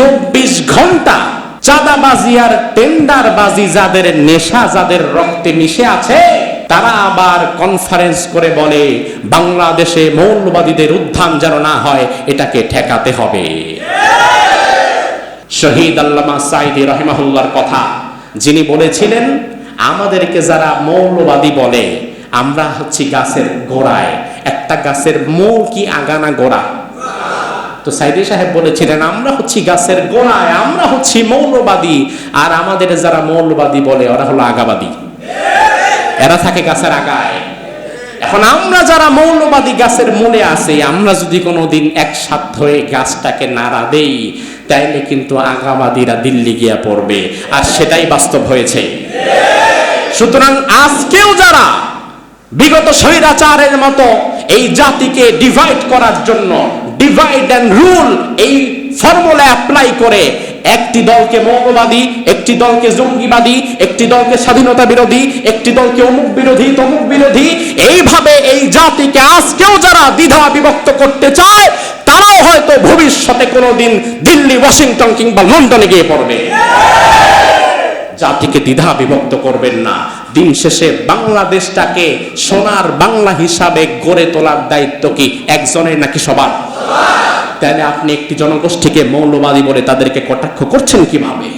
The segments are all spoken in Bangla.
চব্বিশ ঘণ্টা চাঁদাবাজি আর টেন্ডারবাজি যাদের নেশা, যাদের রক্তে মিশে আছে, তারা আবার কনফারেন্স করে বলে, বাংলাদেশে মৌলবাদীদের উত্থান যেন না হয়, এটাকে ঠেকাতে হবে। শহীদ আল্লামা সাইদি রহিমাহুল্লার কথা, যিনি বলেছিলেন, আমাদেরকে যারা মৌলবাদী বলে, আমরা হচ্ছি গাছের গোড়ায়। একটা গাছের মূল কি আগানা গোড়া? তো সাইদি সাহেব বলেছিলেন, আমরা হচ্ছি গাছের গোড়ায়, আমরা হচ্ছি মৌলবাদী। আর আমাদের যারা মৌলবাদী বলে, ওরা হলো আগাবাদী। এরা থাকে গাছের আগায়। এখন আমরা যারা মৌলবাদী গাছের মূলে আছি, আমরা যদি কোনোদিন একসাথ হয়ে গাছটাকে নাড়া দেই, তাইলে কিন্তু আগাবাদীরা দিল্লি গিয়া পড়বে। আর সেটাই বাস্তব হয়েছে। সুতরাং আজকেও যারা বিগত স্বৈরাচারের মতো এই জাতিকে ডিভাইড করার জন্য ডিভাইড অ্যান্ড রুল এই ফর্মুলা অ্যাপ্লাই করে একটি দলকে মৌলবাদী, একটি দলকে জঙ্গিবাদী, একটি দলকে স্বাধীনতা বিরোধী, একটি দলকে অমুক বিরোধী, তমুক বিরোধী, এইভাবে এই জাতিকে আজকেও যারা দ্বিধা বিভক্ত করতে চায়, তারাও হয়তো ভবিষ্যতে কোনোদিন দিল্লি, ওয়াশিংটন কিংবা লন্ডনে গিয়ে পড়বে। জাতিকে দ্বিধা বিভক্ত করবেন না। দিন শেষে বাংলাদেশটাকে সোনার বাংলা হিসাবে গড়ে তোলার দায়িত্ব কি একজনের নাকি সবার? তাহলে আপনি একটি জনগোষ্ঠীকে মৌলবাদী বলে তাদেরকে কটাক্ষ করছেন কীভাবে?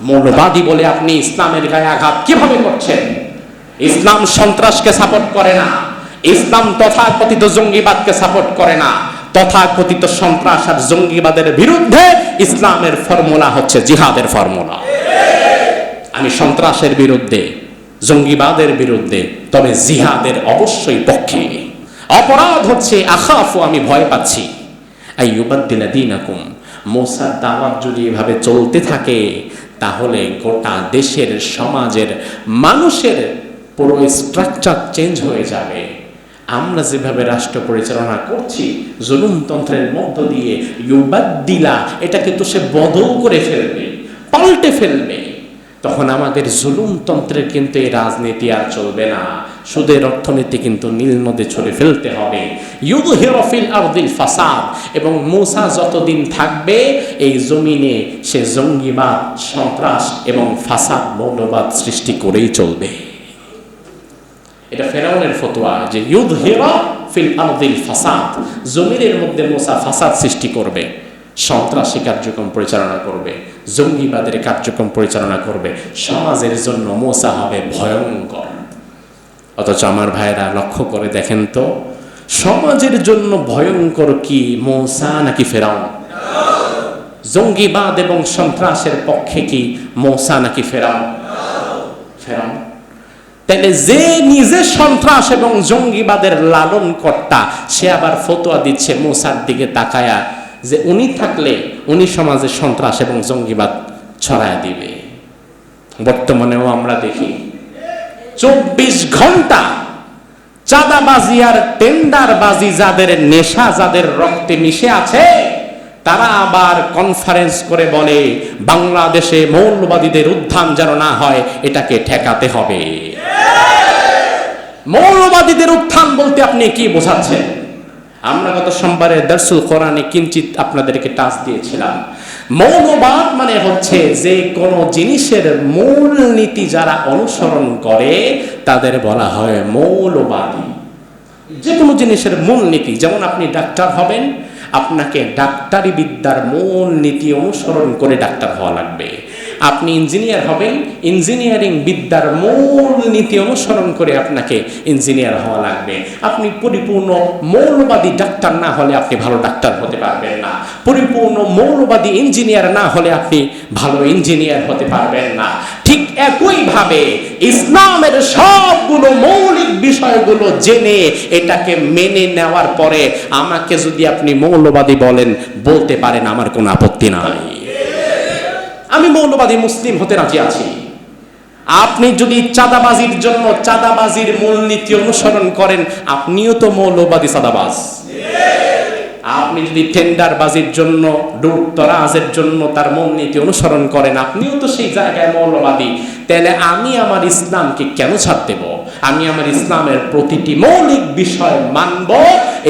মৌলবাদী বলে আপনি ইসলামের গায়ে আঘাত কীভাবে করছেন? ইসলাম সন্ত্রাসকে সাপোর্ট করে না। ইসলাম তথাকথিত জঙ্গিবাদকে সাপোর্ট করে না। তথাকথিত সন্ত্রাস আর জঙ্গিবাদের বিরুদ্ধে ইসলামের ফর্মুলা হচ্ছে জিহাদের ফর্মুলা। আমি সন্ত্রাসের বিরুদ্ধে, জঙ্গিবাদের বিরুদ্ধে, তবে জিহাদের অবশ্যই পক্ষে। অপরাধ হচ্ছে, আখাফু, আমি ভয় পাচ্ছি। আইয়ুবাদ্দিলা দাওয়াত যদি এভাবে চলতে থাকে, তাহলে গোটা দেশের সমাজের মানুষের পুরো স্ট্রাকচার চেঞ্জ হয়ে যাবে। আমরা যেভাবে রাষ্ট্র পরিচালনা করছি জুলুমতন্ত্রের মধ্য দিয়ে ইউবাদ্দিলা এটাকে তো সে বদল করে ফেলবে, পাল্টে ফেলবে। তখন আমাদের জুলুমতন্ত্রের কিন্তু এই রাজনীতি আর চলবে না। সুদের অর্থনীতি কিন্তু নীল নদে ছড়ে ফেলতে হবে। ইউদ হিরফিল আরদিল ফাসাদ। এবং মূসা যতদিন থাকবে, এই জমিনে সে জঙ্গিবাদ, সন্ত্রাস এবং ফাসাদ মৌলবাদ সৃষ্টি করেই চলবে। এটা ফেরাউনের ফতোয়া যে ইউদ হিরা ফিল ফাসাদ। জমিনের মধ্যে মূসা ফাসাদ সৃষ্টি করবে। সন্ত্রাসী কার্যক্রম পরিচালনা করবে, জঙ্গিবাদের কার্যক্রম পরিচালনা করবে, সমাজের জন্য মোসা হবে ভয়ঙ্কর। অথচ আমার ভাইরা লক্ষ্য করে দেখেন তো, সমাজের জন্য ভয়ঙ্কর কি মোসা নাকি ফেরাউন? জঙ্গিবাদ এবং সন্ত্রাসের পক্ষে কি মোসা নাকি ফেরাউন? ফেরাউন। তাহলে যে নিজে সন্ত্রাস এবং জঙ্গিবাদের লালন কর্তা সে আবার ফতোয়া দিচ্ছে মোসার দিকে তাকায়া যে উনি থাকলে উনি সমাজে সন্ত্রাস এবং জঙ্গিবাদ ছড়ায় দিবে। বর্তমানেও আমরা দেখি, চব্বিশ ঘণ্টা চাঁদাবাজি আর টেন্ডারবাজি যাদের নেশা, যাদের রক্তে মিশে আছে, তারা আবার কনফারেন্স করে বলে, বাংলাদেশে মৌলবাদীদের উত্থান যেন না হয়, এটাকে ঠেকাতে হবে। মৌলবাদীদের উত্থান বলতে আপনি কি বোঝাচ্ছেন? আমরা গত সোমবারে দর্শুল কোরআনে কিঞ্চিত আপনাদেরকে টাচ দিয়েছিলাম। মৌলবাদ মানে হচ্ছে যে কোনো জিনিসের মূল নীতি যারা অনুসরণ করে, তাদের বলা হয় মৌলবাদী। যে কোনো জিনিসের মূল নীতি, যেমন আপনি ডাক্তার হবেন, আপনাকে ডাক্তারি বিদ্যার মূল নীতি অনুসরণ করে ডাক্তার হওয়া লাগবে। আপনি ইঞ্জিনিয়ার হবেন। ইঞ্জিনিয়ারিং বিদ্যার মূল নীতি অনুসরণ করে আপনাকে ইঞ্জিনিয়ার হওয়া লাগবে। আপনি পরিপূর্ণ মৌলবাদী ডাক্তার না হলে আপনি ভালো ডাক্তার হতে পারবেন না। পরিপূর্ণ মৌলবাদী ইঞ্জিনিয়ার না হলে আপনি ভালো ইঞ্জিনিয়ার হতে পারবেন না। ঠিক একইভাবে ইসলামের সবগুলো মৌলিক বিষয়গুলো জেনে এটাকে মেনে নেওয়ার পরে আমাকে যদি আপনি মৌলবাদী বলেন, বলতে পারেন আমার কোনো আপত্তি নাই। আমি মৌলবাদী মুসলিম হতে রাজি আছি। আপনি যদি চাঁদাবাজির জন্য চাঁদাবাজির মূলনীতি অনুসরণ করেন, আপনিও তো মৌলবাদী চাঁদাবাজ। আপনি যদি টেন্ডার বাজির জন্য দূরতরাজের জন্য তার মূলনীতি অনুসরণ করেন, আপনিও তো সেই জায়গায় মৌলবাদী। তাহলে আমি আমার ইসলামকে কেন ছাড় দেব? আমি আমার ইসলামের প্রতিটি মৌলিক বিষয় মানব।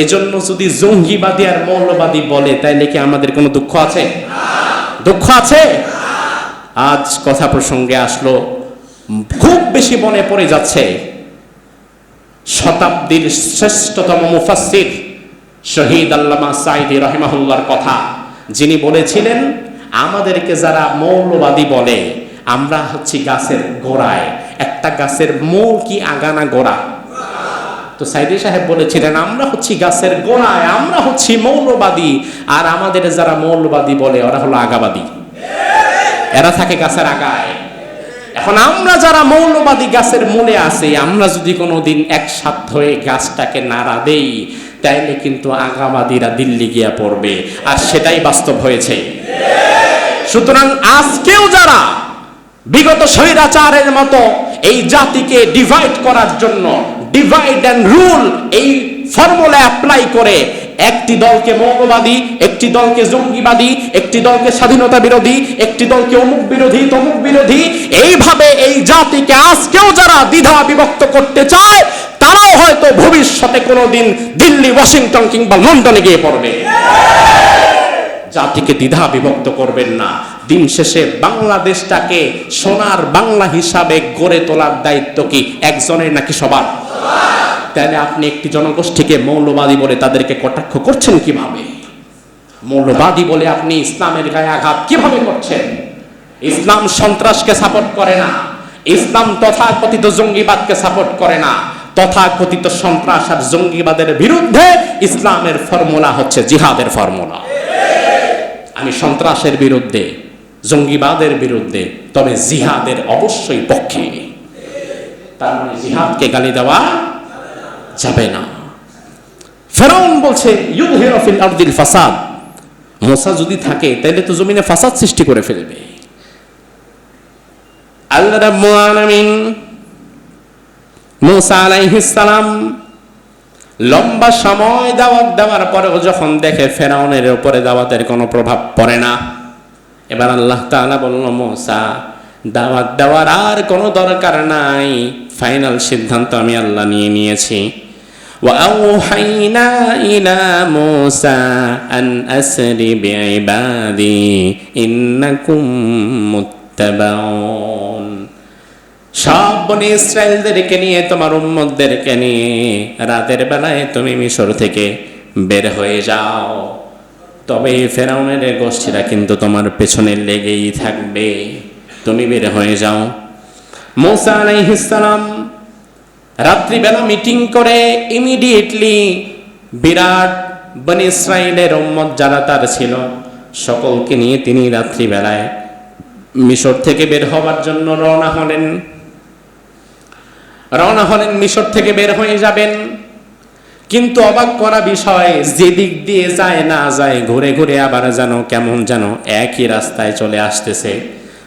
এজন্য যদি জঙ্গিবাদী আর মৌলবাদী বলে তাইলে কি আমাদের কোনো দুঃখ আছে? দুঃখ আছে? আজ কথা প্রসঙ্গে আসলো, খুব বেশি মনে পড়ে যাচ্ছে শতাব্দীর শ্রেষ্ঠতম মুফাসসির শহীদ আল্লামা সাইদি রহিমাহুল্লার কথা। যিনি বলেছিলেন, আমাদেরকে যারা মৌলবাদী বলে, আমরা হচ্ছি গাছের গোড়ায়। একটা গাছের মূল কি আগানা গোড়া? তো সাইদি সাহেব বলেছিলেন, আমরা হচ্ছি গাছের গোড়ায়, আমরা হচ্ছি মৌলবাদী। আর আমাদের যারা মৌলবাদী বলে, ওরা হলো আগাবাদী। এরা থাকে গাছের আগায়। এখন আমরা যারা মৌলবাদী গাছের মূলে আছি, আমরা যদি কোনো কোনোদিন একসাথ হয়ে গাছটাকে নাড়া দেই, তাইলে কিন্তু আগাবাদীরা দিল্লি গিয়া পড়বে। আর সেটাই বাস্তব হয়েছে। সুতরাং আজকেও যারা বিগত স্বৈরাচারের মতো এই জাতিকে ডিভাইড করার জন্য ডিভাইড অ্যান্ড রুল এই ফর্মুলা অ্যাপ্লাই করে একটি দলকে মৌলবাদী, একটি দলকে জঙ্গিবাদী, একটি দলকে স্বাধীনতা বিরোধী, একটি দলকে অমুক বিরোধী, তমুক বিরোধী, এইভাবে এই জাতিকে আজকেও যারা দ্বিধা বিভক্ত করতে চায়, তারাও হয়তো ভবিষ্যতে কোনোদিন দিল্লি, ওয়াশিংটন কিংবা লন্ডনে গিয়ে পড়বে। জাতিকে দ্বিধা বিভক্ত করবেন না। দিন শেষে বাংলাদেশটাকে সোনার বাংলা হিসাবে গড়ে তোলার দায়িত্ব কি একজনের নাকি সবার? তাহলে আপনি একটি জনগোষ্ঠীকে মৌলবাদী বলে তাদেরকে কটাক্ষ করছেন কীভাবে? মৌলবাদী বলে আপনি ইসলামের গায়ে আঘাত কীভাবে করছেন? ইসলাম সন্ত্রাসকে সাপোর্ট করে না। ইসলাম তথাকথিত জঙ্গিবাদকে সাপোর্ট করে না। তথাকথিত সন্ত্রাস আর জঙ্গিবাদের বিরুদ্ধে ইসলামের ফর্মুলা হচ্ছে জিহাদের ফর্মুলা। আমি সন্ত্রাসের বিরুদ্ধে, জঙ্গিবাদের বিরুদ্ধে, তবে জিহাদের অবশ্যই পক্ষে। তার মানে জিহাদকে গালি দেওয়া যাবে না। ফেরাউন বলছে, ইউহির ফিল আরদিল ফাসাদ। মোসা যদি থাকে তাহলে তো জমিনে ফাসাদ সৃষ্টি করে ফেলবে। আল্লাহ রাব্বুল মুসা আলাইহিস সালাম লম্বা সময় দাওয়াত দেওয়ার পরেও যখন দেখে ফেরাউনের উপরে দাওয়াতের কোনো প্রভাব পড়ে না, এবার আল্লাহ তাআলা বলল, মোসা, দাওয়াত দেওয়ার আর কোনো দরকার নাই। ফাইনাল সিদ্ধান্ত আমি আল্লাহ নিয়ে নিয়েছি। وأوحينا إلى موسى أن أسر بعبادي إنكم متبعون সব বনে ইসরায়েলদেরকে নিয়ে তোমার উম্মতদেরকে নিয়ে রাতের বেলায় তুমি মিশর থেকে বের হয়ে যাও তবে এই ফেরাউনের গোষ্ঠীরা কিন্তু তোমার পেছনে লেগেই থাকবে তুমি বের হয়ে যাও মৌসা আলাইহিসসালাম রাত্রিবেলা মিটিং করে ইমিডিয়েটলি বিরাট বনি ইসরায়েলের উম্মত যারা তার ছিল, সকলকে নিয়ে তিনি রাত্রিবেলায় মিশর থেকে বের হওয়ার জন্য রওনা হলেন। রওনা হলেন, মিশর থেকে বের হয়ে যাবেন। কিন্তু অবাক করা বিষয় যে দিক দিয়ে যায় না যায়, ঘুরে ঘুরে আবার যেন কেমন যেন একই রাস্তায় চলে আসতেছে।